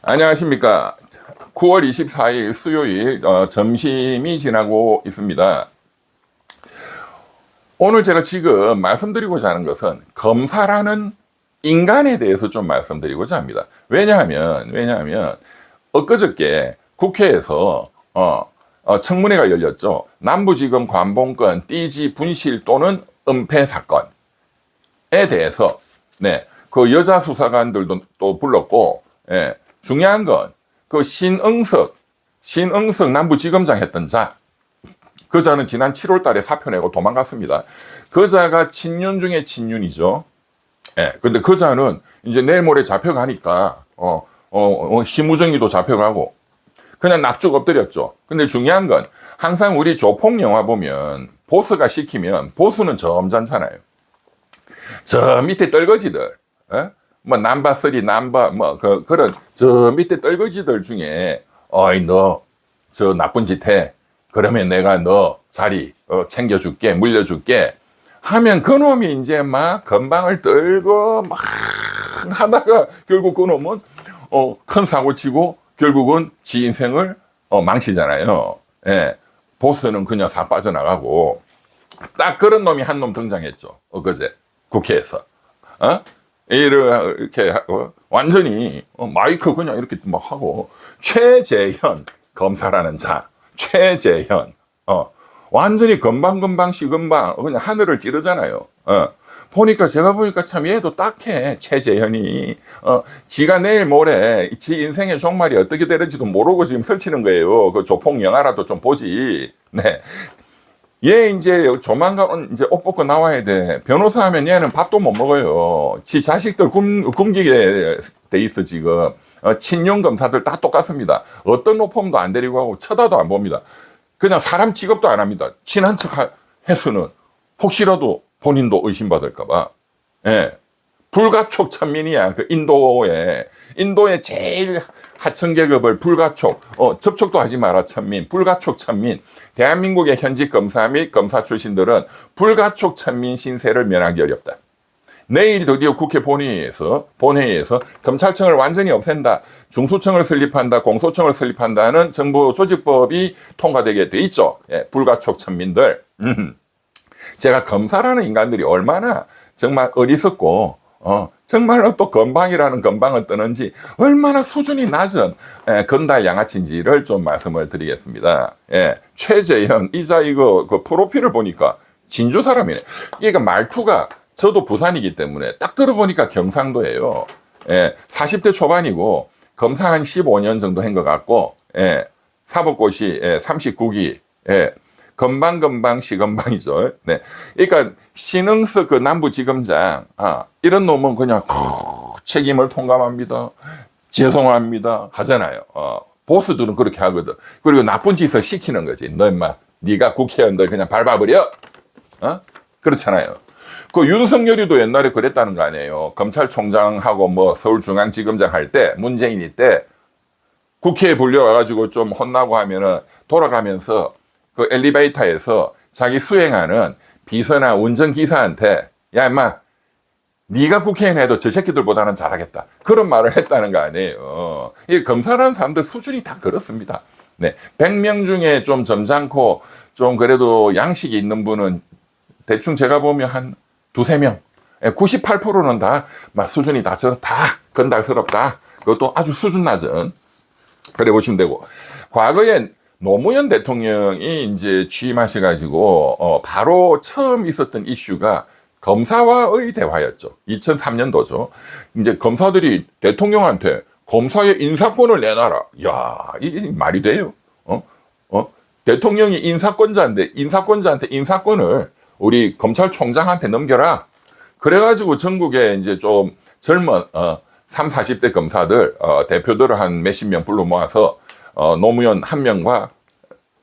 안녕하십니까. 9월 24일 수요일 어, 점심이 지나고 있습니다. 오늘 제가 지금 말씀드리고자 하는 것은 검사라는 인간에 대해서 좀 말씀드리고자 합니다. 왜냐하면 왜냐하면 엊그저께 국회에서 어, 어, 청문회가 열렸죠. 남부지검 관봉권 띠지 분실 또는 은폐 사건에 대해서 네, 그 여자 수사관들도 또 불렀고 예, 중요한 건 그 신응석 신응석 남부지검장 했던 자 그 자는 지난 7월 달에 사표 내고 도망갔습니다. 그 자가 친윤 중에 친윤이죠. 예. 근데 그 자는 이제 내일 모레 잡혀가니까, 어, 어, 어, 심우정이도 잡혀가고, 그냥 납죽 엎드렸죠. 근데 중요한 건 항상 우리 조폭 영화 보면 보스가 시키면 보스는 점잖잖아요. 저 밑에 떨거지들, 어? 뭐 남바 쓰리 남바 뭐 그 그런 저 밑에 떨거지들 중에 어이 너 저 나쁜 짓 해. 그러면 내가 너 자리 어, 챙겨줄게 물려줄게 하면 그놈이 이제 막 건방을 떨고 막 하다가 결국 그놈은 어, 큰 사고 치고 결국은 지 인생을 어, 망치잖아요. 예. 보스는 그냥 다 빠져나가고 딱 그런 놈이 한 놈 등장했죠. 엊그제 국회에서. 어? 이렇게 어, 완전히 어, 마이크 그냥 이렇게 막 하고 최재현 검사라는 자 최재현 어 완전히 금방금방 시금방 그냥 하늘을 찌르잖아요. 어 보니까 제가 보니까 참 얘도 딱해 최재현이 어 지가 내일 모레 지 인생의 종말이 어떻게 되는지도 모르고 지금 설치는 거예요. 그 조폭 영화라도 좀 보지. 네. 얘 이제 조만간 이제 옷 벗고 나와야 돼. 변호사 하면 얘는 밥도 못 먹어요. 지 자식들 굶, 굶기게 돼 있어, 지금. 어, 친윤 검사들 다 똑같습니다. 어떤 로펌도 안 데리고 가고 쳐다도 안 봅니다. 그냥 사람 취급도 안 합니다. 친한 척 하- 해서는 혹시라도 본인도 의심받을까봐. 예. 불가촉 천민이야. 그 인도에 인도의 제일 하층 계급을 불가촉 어, 접촉도 하지 마라 천민 불가촉 천민 대한민국의 현직 검사 및 검사 출신들은 불가촉 천민 신세를 면하기 어렵다. 내일 드디어 국회 본회의에서 본회의에서 검찰청을 완전히 없앤다, 중수청을 설립한다, 공소청을 설립한다는 정부 조직법이 통과되게 돼 있죠. 예, 불가촉 천민들. 음. 제가 검사라는 인간들이 얼마나 정말 어리석고 어, 정말로 또 건방이라는 건방을 뜨는지 얼마나 수준이 낮은 예, 건달 양아치인지를 좀 말씀을 드리겠습니다. 예, 최재현 이자 이거 그 프로필을 보니까 진주 사람이네. 이게 말투가 저도 부산이기 때문에 딱 들어보니까 경상도예요. 예, 40대 초반이고 검사 한 15년 정도 한 것 같고 예, 사법고시 예, 39기 예, 건방건방 시건방이죠. 네. 그러니까 신흥석 그 남부지검장 아, 이런 놈은 그냥 크, 책임을 통감합니다. 죄송합니다 하잖아요. 어, 보스들은 그렇게 하거든. 그리고 나쁜 짓을 시키는 거지. 너 임마 네가 국회의원들 그냥 밟아버려. 어? 그렇잖아요. 그 윤석열이도 옛날에 그랬다는 거 아니에요. 검찰총장하고 뭐 서울중앙지검장 할 때 문재인이 때 국회에 불려와가지고 좀 혼나고 하면은 돌아가면서 그 엘리베이터에서 자기 수행하는 비서나 운전기사한테 야 임마 네가 국회의원 해도 저 새끼들보다는 잘하겠다. 그런 말을 했다는 거 아니에요. 이 검사라는 사람들 수준이 다 그렇습니다. 네. 100명 중에 좀 점잖고 좀 그래도 양식이 있는 분은 대충 제가 보면 한 두세 명. 98%는 다 막 수준이 다, 저- 다 건달스럽다. 그것도 아주 수준 낮은. 그래 보시면 되고. 과거에 노무현 대통령이 이제 취임하셔 가지고 어, 바로 처음 있었던 이슈가 검사와의 대화였죠. 2003년도죠. 이제 검사들이 대통령한테 검사의 인사권을 내놔라. 야, 이게 말이 돼요? 어? 어? 대통령이 인사권자인데 인사권자한테 인사권을 우리 검찰총장한테 넘겨라. 그래가지고 전국에 이제 좀 젊은 어, 3, 40대 검사들 어, 대표들을 한 몇십 명 불러 모아서 어, 노무현 한 명과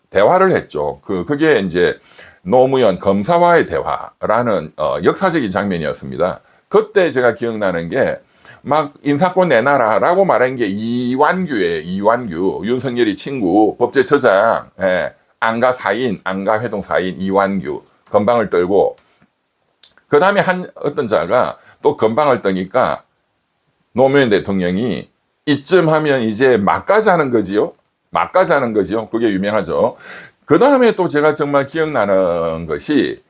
대화를 했죠. 그 그게 이제 노무현 검사와의 대화라는 어, 역사적인 장면이었습니다. 그때 제가 기억나는 게 막 인사권 내놔라라고 말한 게 이완규예요. 이완규 윤석열이 친구 법제처장 예, 안가 사인 안가 회동 사인 이완규 건방을 떨고 그 다음에 한 어떤 자가 또 건방을 떠니까 노무현 대통령이 이쯤 하면 이제 막가자는 거지요. 막가자는 거지요. 그게 유명하죠. 그 다음에 또 제가 정말 기억나는 것이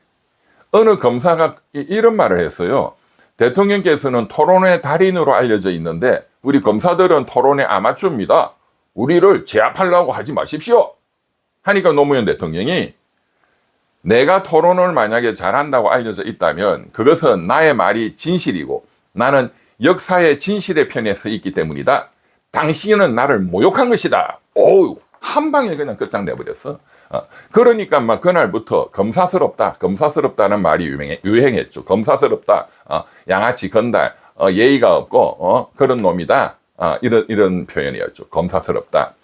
어느 검사가 이- 이런 말을 했어요. 대통령께서는 토론의 달인으로 알려져 있는데 우리 검사들은 토론의 아마추어입니다. 우리를 제압하려고 하지 마십시오. 하니까 노무현 대통령이 내가 토론을 만약에 잘한다고 알려져 있다면 그것은 나의 말이 진실이고 나는 역사의 진실의 편에 서 있기 때문이다. 당신은 나를 모욕한 것이다. 오우, 한 방에 그냥 끝장내버렸어. 어, 그러니까 막 그날부터 검사스럽다, 검사스럽다는 말이 유명해, 유행했죠. 검사스럽다, 어, 양아치 건달, 어, 예의가 없고, 어, 그런 놈이다. 어, 이런, 이런 표현이었죠. 검사스럽다.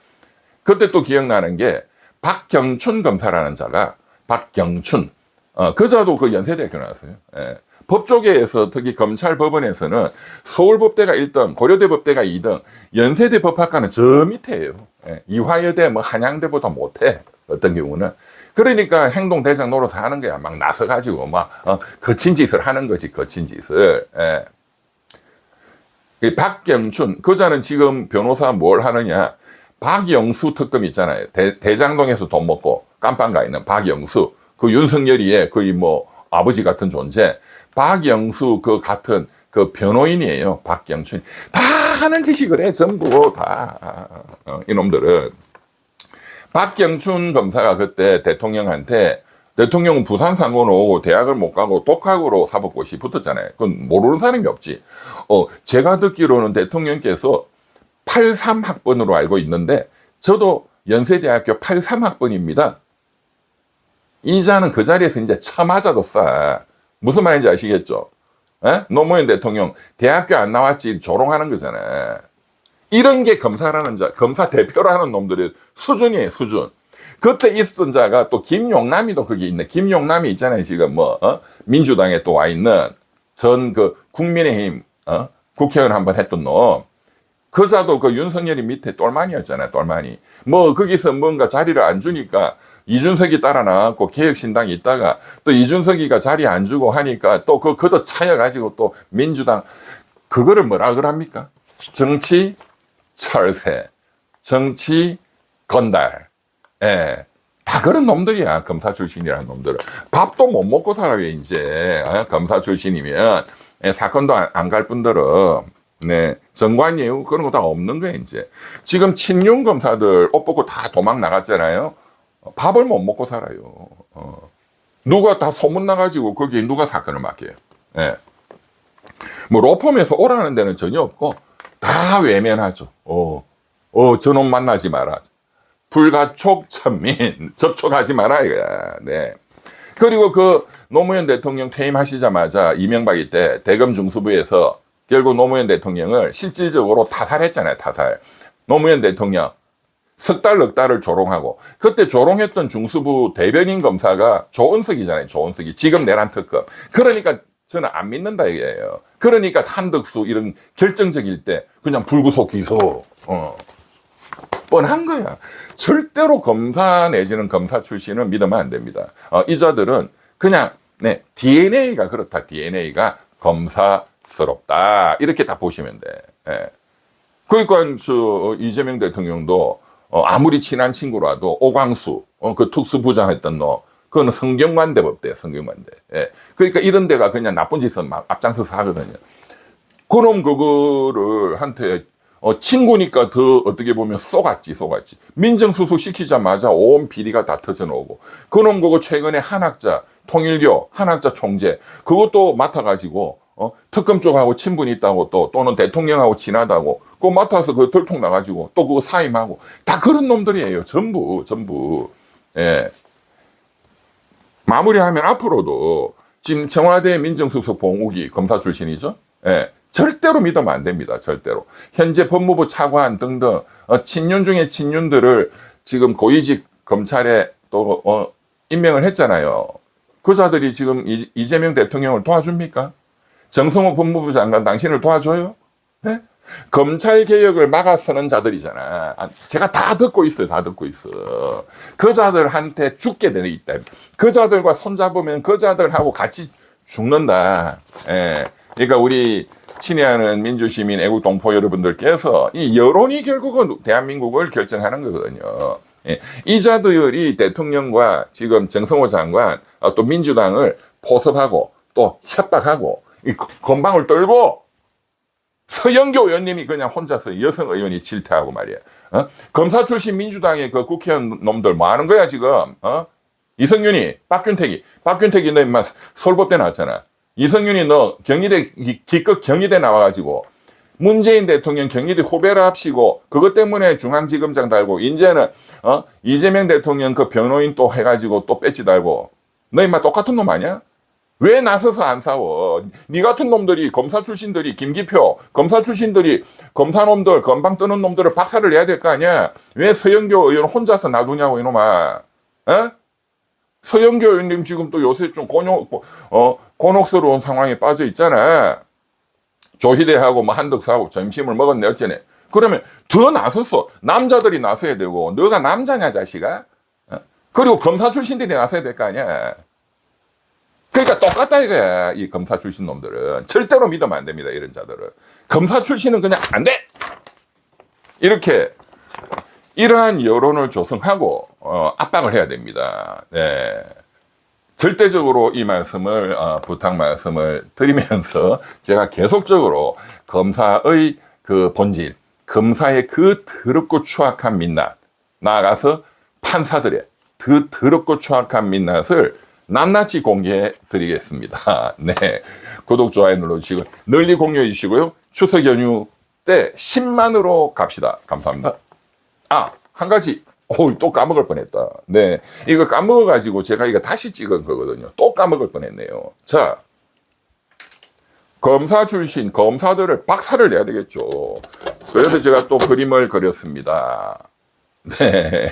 그때 또 기억나는 게 박경춘 검사라는 자가 박경춘 어, 그 자도 그 연세대학교 나왔어요. 예. 법조계에서 특히 검찰 법원에서는 서울법대가 1등, 고려대 법대가 2등, 연세대 법학과는 저 밑에예요. 예. 이화여대 뭐 한양대보다 못해. 어떤 경우는. 그러니까 행동 대장 노릇 하는 거야. 막 나서 가지고 막 어, 거친 짓을 하는 거지. 거친 짓을. 예. 이 박경춘 그자는 지금 변호사 뭘 하느냐 박영수 특검 있잖아요 대, 대장동에서 돈 먹고 깜빵 가 있는 박영수 그 윤석열이의 거의 뭐 아버지 같은 존재 박영수 그 같은 그 변호인이에요 박경춘 다 하는 짓이 그래 전부 다 어, 이놈들은 박경춘 검사가 그때 대통령한테 대통령은 부산 상고는 오고 대학을 못 가고 독학으로 사법고시 붙었잖아요. 그건 모르는 사람이 없지. 어, 제가 듣기로는 대통령께서 83학번으로 알고 있는데 저도 연세대학교 83학번입니다. 이자는 그 자리에서 이제 처맞아도 싸. 무슨 말인지 아시겠죠? 에? 노무현 대통령 대학교 안 나왔지 조롱하는 거잖아. 이런 게 검사라는 자, 검사 대표라는 놈들의 수준이에요, 수준. 그때 있었던 자가 또 김용남이도 거기 있네. 김용남이 있잖아요, 지금 뭐, 어? 민주당에 또 와 있는 전 그 국민의힘, 어? 국회의원 한 번 했던 놈. 그 자도 그 윤석열이 밑에 똘마니였잖아요, 똘마니. 뭐, 거기서 뭔가 자리를 안 주니까 이준석이 따라 나왔고 개혁신당이 있다가 또 이준석이가 자리 안 주고 하니까 또 그, 그도 차여가지고 또 민주당, 그거를 뭐라 그럽니까? 정치 철새, 정치 건달, 예. 다 그런 놈들이야, 검사 출신이라는 놈들은. 밥도 못 먹고 살아요, 이제. 어? 검사 출신이면. 예, 사건도 안 갈 뿐더러, 네. 정관예우, 그런 거 다 없는 거야, 이제. 지금 친윤 검사들 옷 벗고 다 도망 나갔잖아요. 어, 밥을 못 먹고 살아요. 어. 누가 다 소문 나가지고 거기에 누가 사건을 맡겨요. 예. 뭐, 로펌에서 오라는 데는 전혀 없고, 다 외면하죠. 어, 어, 저놈 만나지 마라. 불가촉 천민 접촉하지 마라 이거야. 네. 그리고 그 노무현 대통령 퇴임하시자마자 이명박이 때 대검 중수부에서 결국 노무현 대통령을 실질적으로 타살했잖아요. 타살. 노무현 대통령 석 달, 넉 달을 조롱하고 그때 조롱했던 중수부 대변인 검사가 조은석이잖아요. 조은석이 지금 내란 특검. 그러니까 저는 안 믿는다 이게요. 그러니까 한덕수 이런 결정적일 때 그냥 불구속 기소. 어. 뻔한 거야. 절대로 검사 내지는 검사 출신은 믿으면 안 됩니다. 어, 이 자들은 그냥 네, DNA가 그렇다. DNA가 검사스럽다. 이렇게 다 보시면 돼. 예. 그러니까 저 이재명 대통령도 어, 아무리 친한 친구라도 오광수 어, 그 특수부장 했던 너 그거는 성경관대 법대 성경관대. 예. 그러니까 이런 데가 그냥 나쁜 짓은 막 앞장서서 하거든요. 그놈 그거를 한테 어, 친구니까 더 어떻게 보면 쏘갔지, 쏘갔지. 민정수석 시키자마자 온 비리가 다 터져 나오고. 그놈 그거 최근에 한학자, 통일교, 한학자 총재, 그것도 맡아가지고, 어, 특검 쪽하고 친분이 있다고 또, 또는 대통령하고 친하다고, 그거 맡아서 그 들통 나가지고, 또 그거 사임하고, 다 그런 놈들이에요. 전부, 전부. 예. 마무리하면 앞으로도 지금 청와대 민정수석 봉욱이 검사 출신이죠. 예. 절대로 믿으면 안 됩니다. 절대로. 현재 법무부 차관 등등 어, 친윤 중에 친윤들을 지금 고위직 검찰에 또 어, 임명을 했잖아요. 그 자들이 지금 이, 이재명 대통령을 도와줍니까? 정성호 법무부 장관 당신을 도와줘요? 네? 검찰 개혁을 막아서는 자들이잖아. 아, 제가 다 듣고 있어요. 다 듣고 있어. 그 자들한테 죽게 되어 있다. 그 자들과 손잡으면 그 자들하고 같이 죽는다. 예. 그러니까 우리 친애하는 민주시민 애국 동포 여러분들께서 이 여론이 결국은 대한민국을 결정하는 거거든요. 예. 이 자들이 대통령과 지금 정성호 장관 어, 또 민주당을 포섭하고 또 협박하고 이 건방을 떨고 서영교 의원님이 그냥 혼자서 여성 의원이 질타하고 말이야. 어? 검사 출신 민주당의 그 국회의원 놈들 뭐 하는 거야 지금? 어? 이성윤이, 박균택이, 박균택이 너 임마 서울법대 나왔잖아. 이성윤이 너 경희대 기- 기껏 경희대 나와가지고 문재인 대통령 경희대 후배를 합시고 그것 때문에 중앙지검장 달고 이제는 어 이재명 대통령 그 변호인 또 해가지고 또 배지 달고 너 임마 똑같은 놈 아니야? 왜 나서서 안 싸워? 니 같은 놈들이 검사 출신들이 김기표 검사 출신들이 검사 놈들 건방 뜨는 놈들을 박살을 내야 될 거 아니야? 왜 서영교 의원 혼자서 놔두냐고 이놈아? 어? 서영교 의원님 지금 또 요새 좀 곤욕 어 곤혹스러운 상황에 빠져 있잖아. 조희대하고 뭐 한덕수하고 점심을 먹었네 어쩌네. 그러면 더 나서서 남자들이 나서야 되고 너가 남자냐 자식아? 어? 그리고 검사 출신들이 나서야 될 거 아니야. 그러니까 똑같다 이거야. 이 검사 출신 놈들은 절대로 믿으면 안 됩니다. 이런 자들은 검사 출신은 그냥 안 돼. 이렇게 이러한 여론을 조성하고 어, 압박을 해야 됩니다. 네. 절대적으로 이 말씀을 어, 부탁 말씀을 드리면서 제가 계속적으로 검사의 그 본질, 검사의 그 더럽고 추악한 민낯, 나아가서 판사들의 그 더럽고 추악한 민낯을 낱낱이 공개해 드리겠습니다. 네. 구독, 좋아요 눌러주시고 널리 공유해 주시고요. 추석 연휴 때 10만으로 갑시다. 감사합니다. 아, 한 가지. 오, 또 까먹을 뻔했다. 네. 이거 까먹어가지고 제가 이거 다시 찍은 거거든요. 또 까먹을 뻔했네요. 자. 검사 출신, 검사들을 박살을 내야 되겠죠. 그래서 제가 또 그림을 그렸습니다. 네.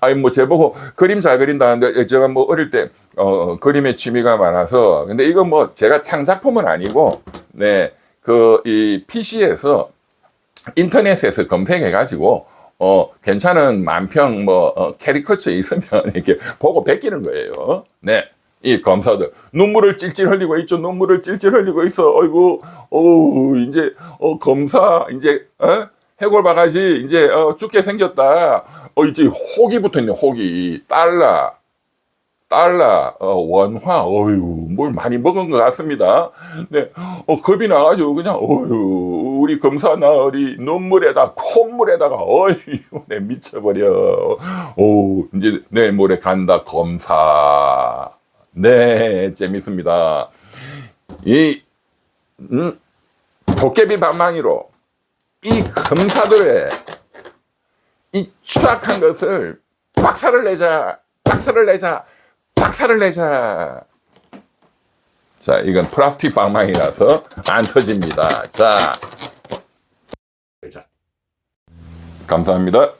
아니, 뭐, 제보고 그림 잘 그린다는데, 제가 뭐 어릴 때, 어, 그림에 취미가 많아서, 근데 이거 뭐 제가 창작품은 아니고, 네. 그, 이 PC에서 인터넷에서 검색해가지고, 어, 괜찮은 만평, 뭐, 어, 캐리커처 있으면 이렇게 보고 베끼는 거예요. 네. 이 검사들. 눈물을 찔찔 흘리고 있죠. 눈물을 찔찔 흘리고 있어. 어이구, 어우, 이제, 어, 검사, 이제, 어? 해골 바가지, 이제, 어, 죽게 생겼다. 어, 이제 혹이 붙어 있네, 혹이. 달러. 달러, 어, 원화, 어휴, 뭘 많이 먹은 것 같습니다. 네, 어, 겁이 나가지고 그냥, 어휴, 우리 검사 나으리 눈물에다, 콧물에다가, 어휴, 내 미쳐버려. 오, 이제 내일 모레 간다, 검사. 네, 재밌습니다. 이, 음, 도깨비 방망이로 이 검사들의 이 추악한 것을 박살을 내자, 박살을 내자, 박살을 내자. 자, 이건 플라스틱 방망이라서 안 터집니다. 자. 감사합니다.